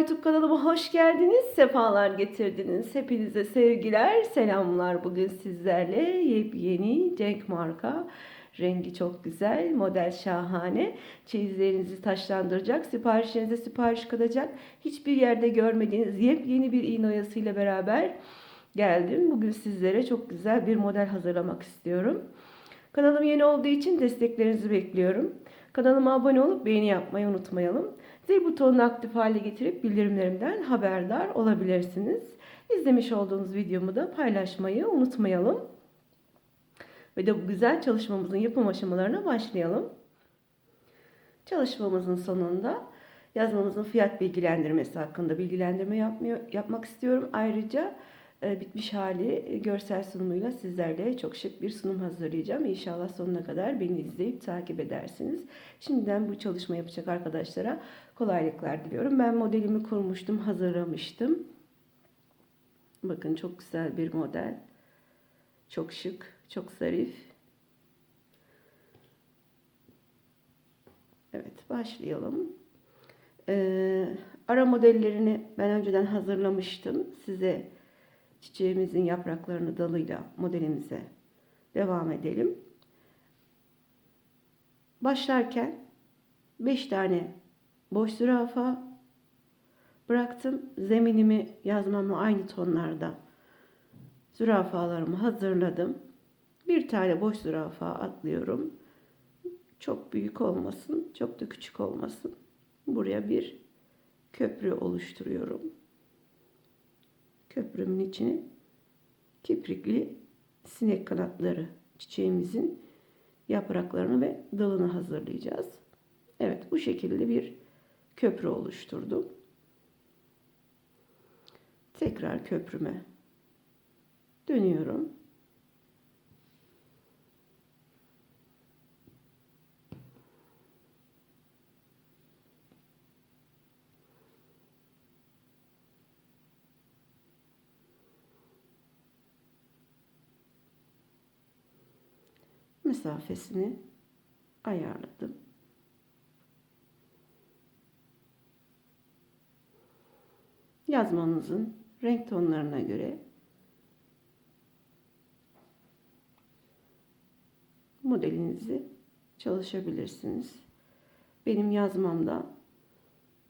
YouTube kanalıma hoş geldiniz, sefalar getirdiniz. Hepinize sevgiler, selamlar. Bugün sizlerle yepyeni Cenk marka. Rengi çok güzel, model şahane. Çeyizlerinizi taşlandıracak, siparişlerinize sipariş kalacak. Hiçbir yerde görmediğiniz yepyeni bir iğne oyasıyla beraber geldim. Bugün sizlere çok güzel bir model hazırlamak istiyorum. Kanalım yeni olduğu için desteklerinizi bekliyorum. Kanalıma abone olup beğeni yapmayı unutmayalım. Zil butonunu aktif hale getirip bildirimlerimden haberdar olabilirsiniz. İzlemiş olduğunuz videomu da paylaşmayı unutmayalım. Ve de bu güzel çalışmamızın yapım aşamalarına başlayalım. Çalışmamızın sonunda yazmamızın fiyat bilgilendirmesi hakkında bilgilendirme yapmıyor, yapmak istiyorum. Ayrıca bitmiş hali e, görsel sunumuyla sizlerle çok şık bir sunum hazırlayacağım. İnşallah sonuna kadar beni izleyip takip edersiniz. Şimdiden bu çalışma yapacak arkadaşlara kolaylıklar diliyorum. Ben modelimi kurmuştum, hazırlamıştım. Bakın çok güzel bir model. Çok şık, çok zarif. Evet, başlayalım. Ee, ara modellerini ben önceden hazırlamıştım. Size çiçeğimizin yapraklarını dalıyla modelimize devam edelim. Başlarken 5 tane boş zürafa bıraktım. Zeminimi yazmamla aynı tonlarda zürafalarımı hazırladım. Bir tane boş zürafa atlıyorum. Çok büyük olmasın, çok da küçük olmasın. Buraya bir köprü oluşturuyorum. Köprümün içine kiprikli sinek kanatları çiçeğimizin yapraklarını ve dalını hazırlayacağız. Evet bu şekilde bir köprü oluşturdum. Tekrar köprüme dönüyorum. Mesafesini ayarladım. Yazmanızın renk tonlarına göre modelinizi çalışabilirsiniz. Benim yazmamda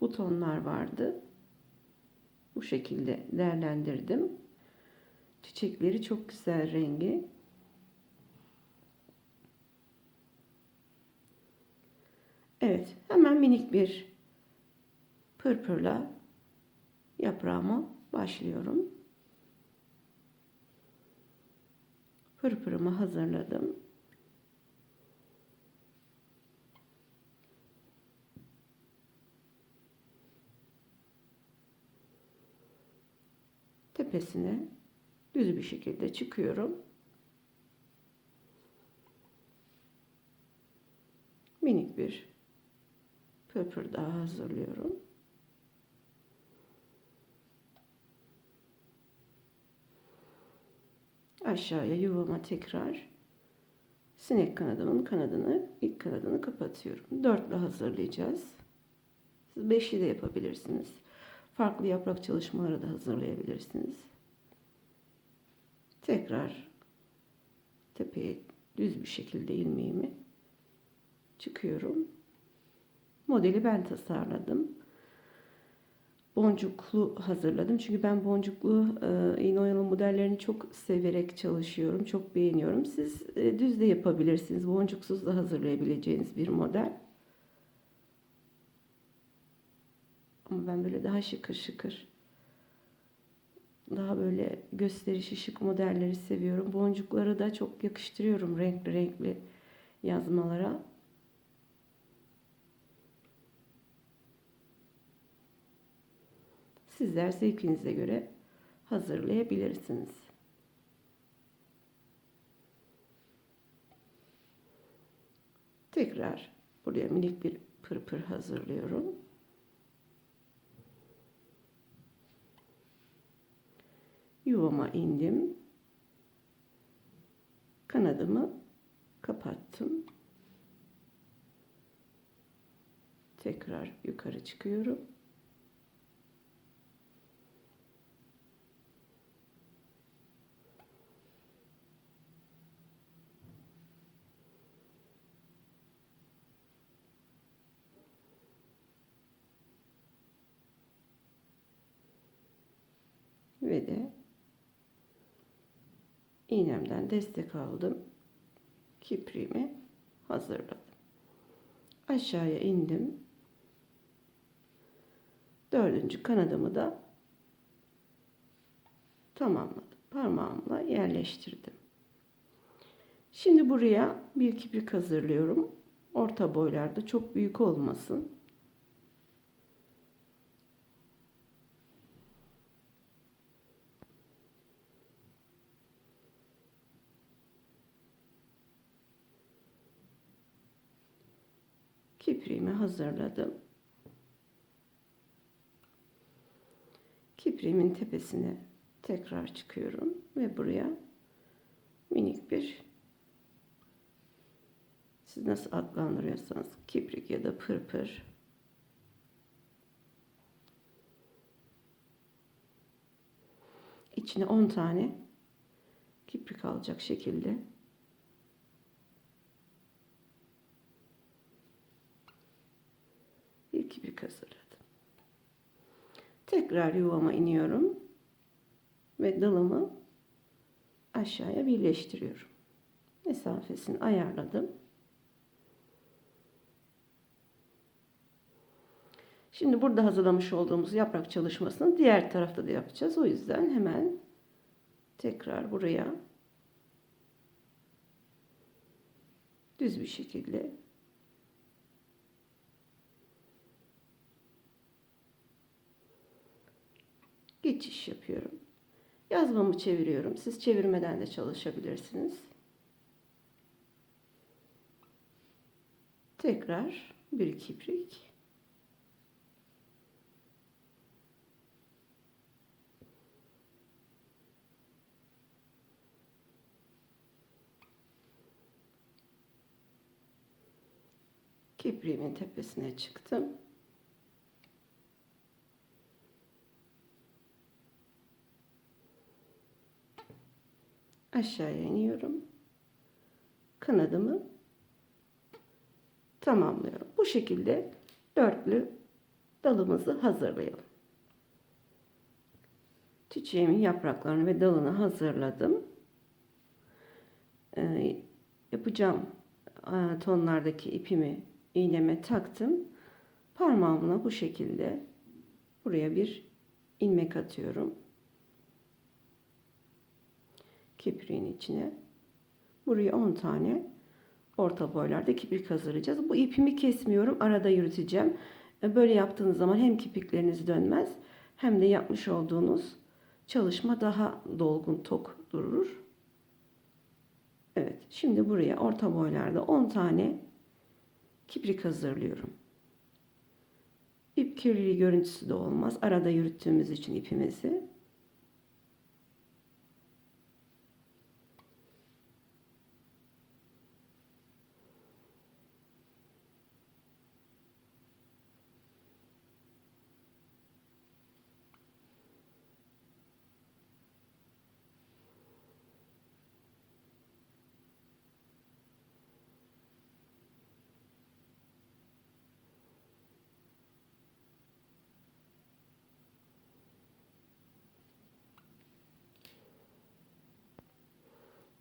bu tonlar vardı. Bu şekilde değerlendirdim. Çiçekleri çok güzel rengi. Evet, hemen minik bir pırpırla yaprağıma başlıyorum. Pırpırımı hazırladım. Tepesine düz bir şekilde çıkıyorum. Minik bir pırpır daha hazırlıyorum. Aşağıya yuvama tekrar sinek kanadımın kanadını, ilk kanadını kapatıyorum. Dörtlü hazırlayacağız. Siz beşli de yapabilirsiniz. Farklı yaprak çalışmaları da hazırlayabilirsiniz. Tekrar tepeye düz bir şekilde ilmeğimi çıkıyorum. Modeli ben tasarladım. Boncuklu hazırladım. Çünkü ben boncuklu e, oyalı modellerini çok severek çalışıyorum. Çok beğeniyorum. Siz e, düz de yapabilirsiniz. Boncuksuz da hazırlayabileceğiniz bir model. Ama ben böyle daha şıkır şıkır daha böyle gösterişi şık modelleri seviyorum. Boncukları da çok yakıştırıyorum renkli renkli yazmalara. Sizler zevkinize göre hazırlayabilirsiniz. Tekrar buraya minik bir pırpır hazırlıyorum. Yuvama indim. Kanadımı kapattım. Tekrar yukarı çıkıyorum. Ve de iğnemden destek aldım. Kipriğimi hazırladım. Aşağıya indim. Dördüncü kanadımı da tamamladım. Parmağımla yerleştirdim. Şimdi buraya bir kiprik hazırlıyorum. Orta boylarda çok büyük olmasın. Kipriğimi hazırladım. Kipriğimin tepesine tekrar çıkıyorum ve buraya minik bir siz nasıl adlandırıyorsanız kibrik ya da pırpır içine 10 tane kibrik alacak şekilde bir kibrik hazırladım. Tekrar yuvama iniyorum ve dalımı aşağıya birleştiriyorum. Mesafesini ayarladım. Şimdi burada hazırlamış olduğumuz yaprak çalışmasını diğer tarafta da yapacağız. O yüzden hemen tekrar buraya düz bir şekilde geçiş yapıyorum. Yazmamı çeviriyorum. Siz çevirmeden de çalışabilirsiniz. Tekrar bir kiprik. Kipriğimin tepesine çıktım. Aşağıya iniyorum. Kanadımı tamamlıyorum. Bu şekilde dörtlü dalımızı hazırlayalım. Çiçeğimin yapraklarını ve dalını hazırladım. Ee, yapacağım e, tonlardaki ipimi iğneme taktım. Parmağımla bu şekilde buraya bir ilmek atıyorum. Kipriğin içine. Buraya 10 tane orta boylarda kiprik hazırlayacağız. Bu ipimi kesmiyorum. Arada yürüteceğim. E, böyle yaptığınız zaman hem kipikleriniz dönmez hem de yapmış olduğunuz çalışma daha dolgun tok durur. Evet. Şimdi buraya orta boylarda 10 tane kiprik hazırlıyorum. İp kirliliği görüntüsü de olmaz. Arada yürüttüğümüz için ipimizi.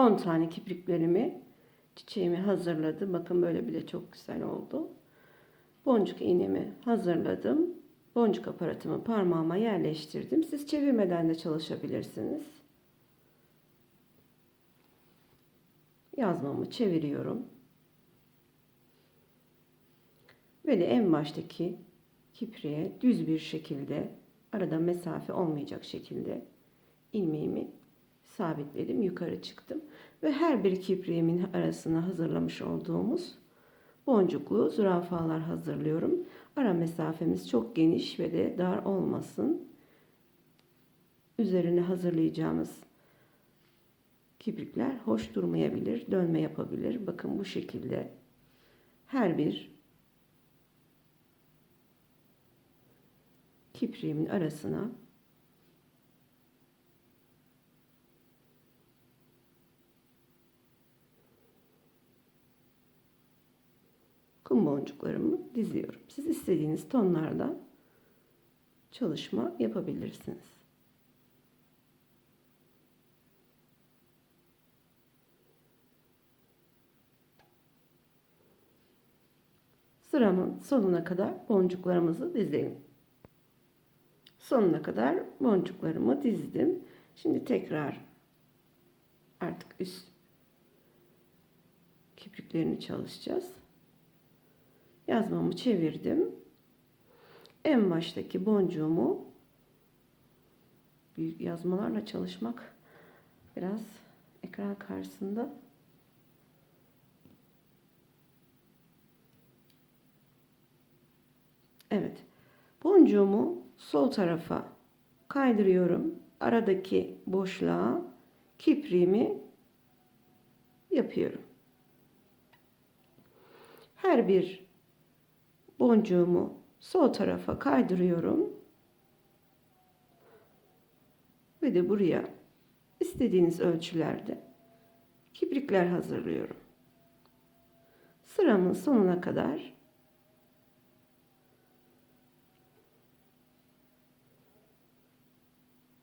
On tane kipriklerimi çiçeğimi hazırladım. Bakın böyle bile çok güzel oldu. Boncuk iğnemi hazırladım. Boncuk aparatımı parmağıma yerleştirdim. Siz çevirmeden de çalışabilirsiniz. Yazmamı çeviriyorum. De en baştaki kipriğe düz bir şekilde arada mesafe olmayacak şekilde ilmeğimi sabitledim. Yukarı çıktım. Ve her bir kipriğimin arasına hazırlamış olduğumuz boncuklu zürafalar hazırlıyorum. Ara mesafemiz çok geniş ve de dar olmasın. Üzerine hazırlayacağımız kiprikler hoş durmayabilir, dönme yapabilir. Bakın bu şekilde her bir kipriğimin arasına kum boncuklarımı diziyorum. Siz istediğiniz tonlarda çalışma yapabilirsiniz. Sıramın sonuna kadar boncuklarımızı dizelim. Sonuna kadar boncuklarımı dizdim. Şimdi tekrar artık üst kipriklerini çalışacağız. Yazmamı çevirdim. En baştaki boncuğumu büyük yazmalarla çalışmak biraz ekran karşısında Evet. Boncuğumu sol tarafa kaydırıyorum. Aradaki boşluğa kipriğimi yapıyorum. Her bir boncuğumu sol tarafa kaydırıyorum. Ve de buraya istediğiniz ölçülerde kiprikler hazırlıyorum. Sıramın sonuna kadar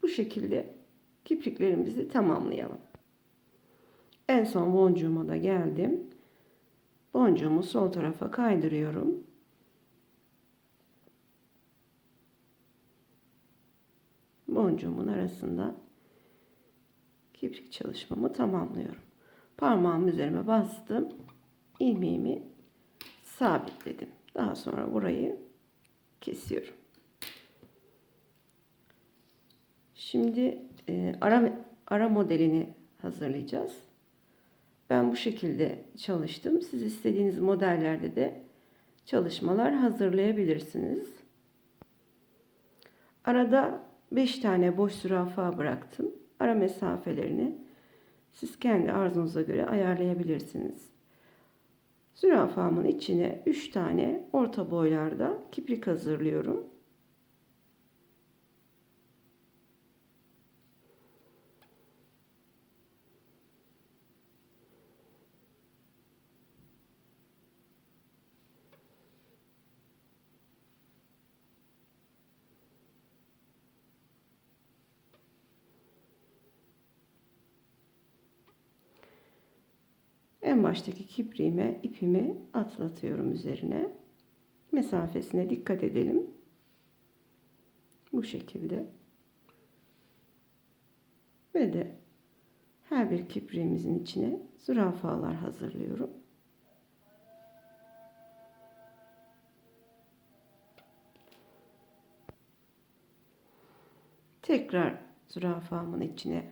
bu şekilde kipriklerimizi tamamlayalım. En son boncuğuma da geldim. Boncuğumu sol tarafa kaydırıyorum. Boncuğumun arasında kiprik çalışmamı tamamlıyorum. Parmağım üzerime bastım. ilmeğimi sabitledim. Daha sonra burayı kesiyorum. Şimdi e, ara ara modelini hazırlayacağız. Ben bu şekilde çalıştım. Siz istediğiniz modellerde de çalışmalar hazırlayabilirsiniz. Arada 5 tane boş zürafa bıraktım. Ara mesafelerini siz kendi arzunuza göre ayarlayabilirsiniz. Zürafamın içine 3 tane orta boylarda kiprik hazırlıyorum. En baştaki kipriğime ipimi atlatıyorum üzerine. Mesafesine dikkat edelim. Bu şekilde. Ve de her bir kipriğimizin içine zürafalar hazırlıyorum. Tekrar zürafamın içine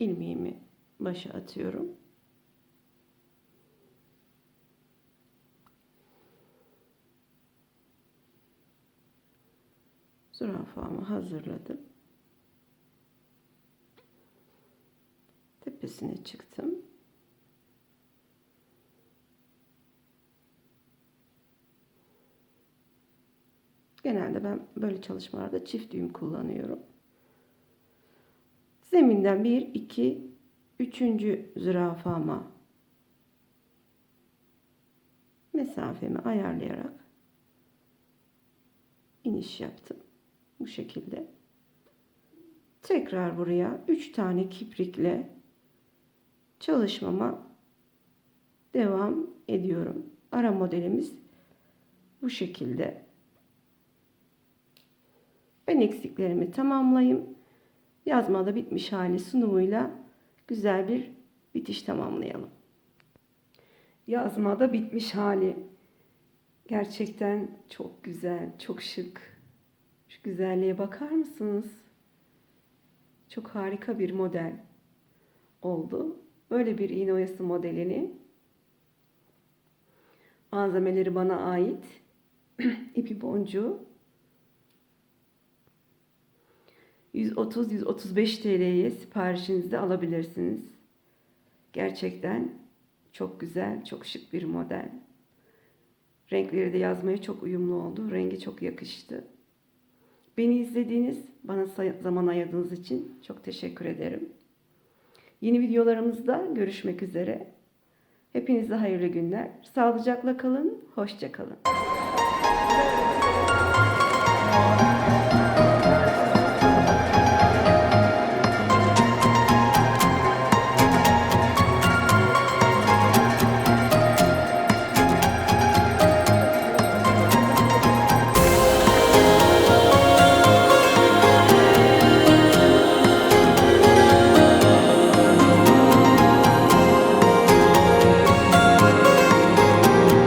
ilmeğimi başa atıyorum. Zürafamı hazırladım. Tepesine çıktım. Genelde ben böyle çalışmalarda çift düğüm kullanıyorum. Zeminden bir, iki, üçüncü zürafama mesafemi ayarlayarak iniş yaptım. Bu şekilde. Tekrar buraya üç tane kiprikle çalışmama devam ediyorum. Ara modelimiz bu şekilde. Ben eksiklerimi tamamlayayım. Yazmada bitmiş hali sunumuyla güzel bir bitiş tamamlayalım. Yazmada bitmiş hali. Gerçekten çok güzel, çok şık. Şu güzelliğe bakar mısınız? Çok harika bir model oldu. Böyle bir iğne oyası modelini malzemeleri bana ait ipi boncuğu 130-135 TL'ye siparişinizi alabilirsiniz. Gerçekten çok güzel, çok şık bir model. Renkleri de yazmaya çok uyumlu oldu. Rengi çok yakıştı. Beni izlediğiniz, bana zaman ayırdığınız için çok teşekkür ederim. Yeni videolarımızda görüşmek üzere. Hepinize hayırlı günler. Sağlıcakla kalın, hoşça kalın.